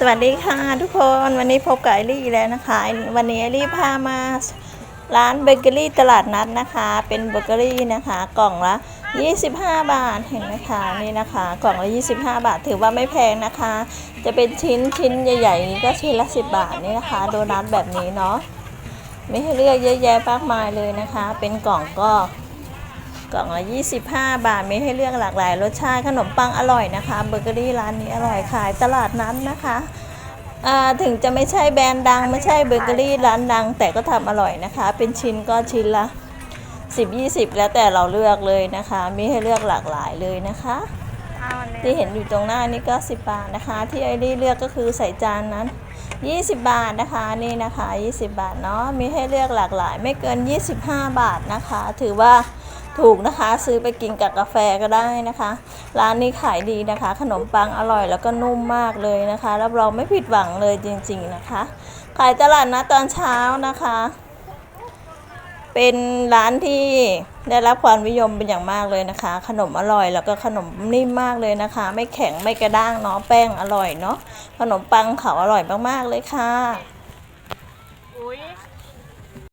สวัสดีค่ะทุกคนวันนี้พบกับไอรี่แล้วนะคะ วันนี้ไอรี่พามาร้านเบเกอรี่ตลาดนัดนะคะ เป็นเบเกอรี่นะคะ กล่องละ 25 บาทเห็นไหมคะนี่นะคะ กล่องละ 25 บาทถือว่าไม่แพงนะคะ จะเป็นชิ้นชิ้นใหญ่ๆนี้ก็ชิ้นละ 10 บาทนี่นะคะ โดนัทแบบนี้เนาะไม่ให้เลือกเยอะแยะมากมายเลยนะคะ เป็นกล่องก็ กล่องละ25 บาทมีให้เลือกหลากหลายรสชาติขนมปังอร่อยนะคะเบเกอรี่ร้านนี้อร่อยขายตลาดนั้นนะคะอ่าถึงจะไม่ใช่แบรนด์ดังไม่ใช่เบเกอรี่ร้านดัง แต่ก็ทำอร่อยนะคะ เป็นชิ้นก็ชิ้นละ 10 20 แล้วแต่เราเลือกเลยนะคะ มีให้เลือกหลากหลายเลยนะคะที่เห็นอยู่ตรงหน้านี่ก็ 10 บาทนะคะ ที่ไอรีเลือกก็คือใส่จานนั้น 20 บาทนะคะนี่นะคะ 20 บาทเนาะมีให้เลือกหลากหลาย ไม่เกิน 25 บาทนะคะ ถือว่า ถูกนะคะ ซื้อไปกินกับกาแฟก็ได้นะคะ ร้านนี้ขายดีนะคะ ขนมปังอร่อยแล้วก็นุ่มมากเลยนะคะรับรองไม่ผิดหวังเลยจริง ๆนะคะ ขายตลาดนะตอนเช้านะคะ เป็นร้านที่ได้รับความนิยมเป็นอย่างมากเลยนะคะ ขนมอร่อยแล้วก็ขนมนิ่มมากเลยนะคะ ไม่แข็งไม่กระด้างเนาะแป้งอร่อยเนาะขนมปังเขาอร่อยมากๆเลยค่ะ